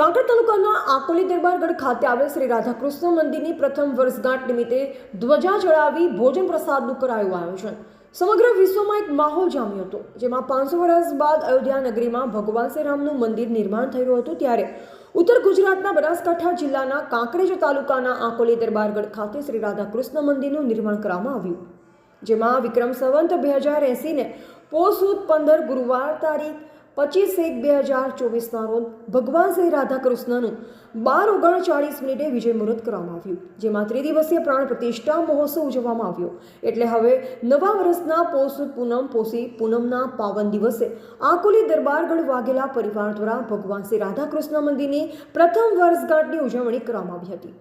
કાંકરેજ તાલુકાના આકોલી દરબારગઢ ખાતે આવેલ શ્રી રાધાકૃષ્ણ મંદિરની પ્રથમ વર્ષગાંઠ નિમિત્તે ધ્વજા ચડાવી ભોજન પ્રસાદનું કરાયું આયોજન. સમગ્ર વિશ્વમાં એક માહોલ જામ્યો હતો, જેમાં પાંચસો વર્ષ બાદ અયોધ્યા નગરીમાં ભગવાન શ્રી રામનું મંદિર નિર્માણ રહ્યું હતું ત્યારે ઉત્તર ગુજરાતના બનાસકાંઠા જિલ્લાના કાંકરેજ તાલુકાના આકોલી દરબારગઢ ખાતે શ્રી રાધાકૃષ્ણ મંદિરનું નિર્માણ કરવામાં આવ્યું. જેમાં વિક્રમ સંવંત બે હજાર એંસીને પોષ પંદર ગુરુવાર તારીખ પચીસ એક બે હજાર ચોવીસના રોજ ભગવાન શ્રી રાધાકૃષ્ણનું બાર ઓગણચાળીસ મિનિટે વિજય મુહૂર્ત કરવામાં આવ્યું, જેમાં ત્રિદિવસીય પ્રાણ પ્રતિષ્ઠા મહોત્સવ ઉજવવામાં આવ્યો. એટલે હવે નવા વર્ષના પોષ પૂનમ પોષી પૂનમના પાવન દિવસે આકોલી દરબારગઢ વાઘેલા પરિવાર દ્વારા ભગવાન શ્રી રાધાકૃષ્ણ મંદિરની પ્રથમ વર્ષગાંઠની ઉજવણી કરવામાં આવી હતી.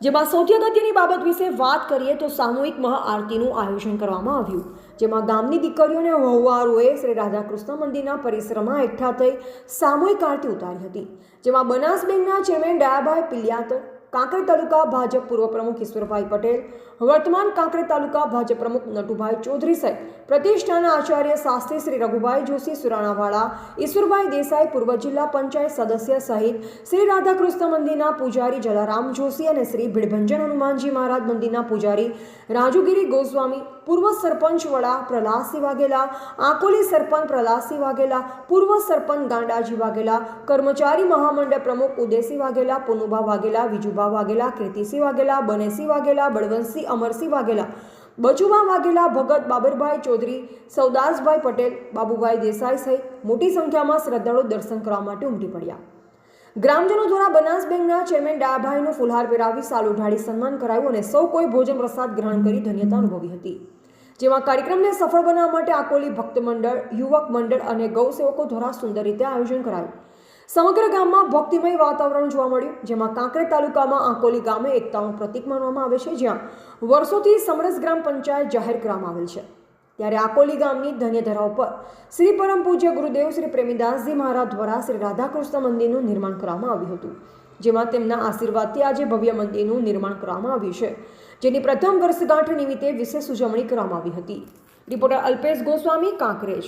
જેમાં સૌથી અગત્યની બાબત વિશે વાત કરીએ તો સામૂહિક મહાઆરતીનું આયોજન કરવામાં આવ્યું. જેમાં ગામની દીકરીઓને વહુવારોએ શ્રી રાધાકૃષ્ણ મંદિરના પરિસરમાં એકઠા થઈ સામૂહિક આરતી ઉતારી હતી, જેમાં બનાસ બેંકના ચેરમેન ડાયાભાઈ પિલિયાતર કાંકરે તાલુકા ભાજપ પૂર્વ પ્રમુખ ઈશ્વરભાઈ પટેલ, વર્તમાન કાંકરે તાલુકા ભાજપ પ્રમુખ નટુભાઈ ચૌધરી સહિત પ્રતિષ્ઠાના આચાર્ય શાસ્ત્રી શ્રી રઘુભાઈ જોશી સુરાણાવાળા, ઈશ્વરભાઈ દેસાઈ પૂર્વ જિલ્લા પંચાયત સદસ્ય સહિત શ્રી રાધાકૃષ્ણ મંદિરના પૂજારી જલારામ જોશી અને શ્રી ભીડભંજન હનુમાનજી મહારાજ મંદિરના પૂજારી રાજુગીરી ગોસ્વામી પૂર્વ સરપંચ વડા પ્રહલાદસિંહ વાઘેલા, આકોલી સરપંચ પ્રહલાદસિંહ વાઘેલા, પૂર્વ સરપંચ ગાંડાજી વાઘેલા, કર્મચારી મહામંડળ પ્રમુખ ઉદયસિંહ વાઘેલા, પુનુભા વાઘેલા, વિજુભા વાઘેલા, કીર્તિસિંહ વાઘેલા, બનેસિંહ વાઘેલા, બળવંતસિંહ અમરસિંહ વાઘેલા, બચુભા વાઘેલા, ભગત બાબરભાઈ ચૌધરી, સૌદાસભાઈ પટેલ, બાબુભાઈ દેસાઈ સહિત મોટી સંખ્યામાં શ્રદ્ધાળુ દર્શન કરવા માટે ઉમટી પડ્યા. ગ્રામજનો દ્વારા બનાસ બેંકના ચેરમેન ડાભાઈનું ફુલહાર પહેરાવી સાલ ઉઢાડી સન્માન કરાયું અને સૌ કોઈ ભોજન પ્રસાદ ગ્રહણ કરી ધન્યતા અનુભવી હતી. જેમાં કાર્યક્રમને સફળ બનાવવા માટે આકોલી ભક્ત મંડળ, યુવક મંડળ અને ગૌ સેવકો દ્વારા સુંદર રીતે આયોજન કરાયું. સમગ્ર ગામમાં ભક્તિમય વાતાવરણ જોવા મળ્યું, જેમાં કાંકરેજ તાલુકામાં આંકોલી ગામે એકતાનું પ્રતીક માનવામાં આવે છે, જ્યાં વર્ષોથી સમરસ ગ્રામ પંચાયત જાહેર કરવામાં આવેલ છે. ત્યારે આકોલી ગામની ધન્યધરા ઉપર શ્રી પરમ પૂજ્ય ગુરુદેવ શ્રી પ્રેમીદાસજી મહારાજ દ્વારા શ્રી રાધાકૃષ્ણ મંદિરનું નિર્માણ કરવામાં આવ્યું હતું. જેમાં તેમના આશીર્વાદથી આજે ભવ્ય મંદિરનું નિર્માણ કરવામાં આવ્યું છે, જેની પ્રથમ વર્ષગાંઠ નિમિત્તે વિશેષ ઉજવણી કરવામાં આવી હતી. રિપોર્ટર અલ્પેશ ગોસ્વામી, કાંકરેજ.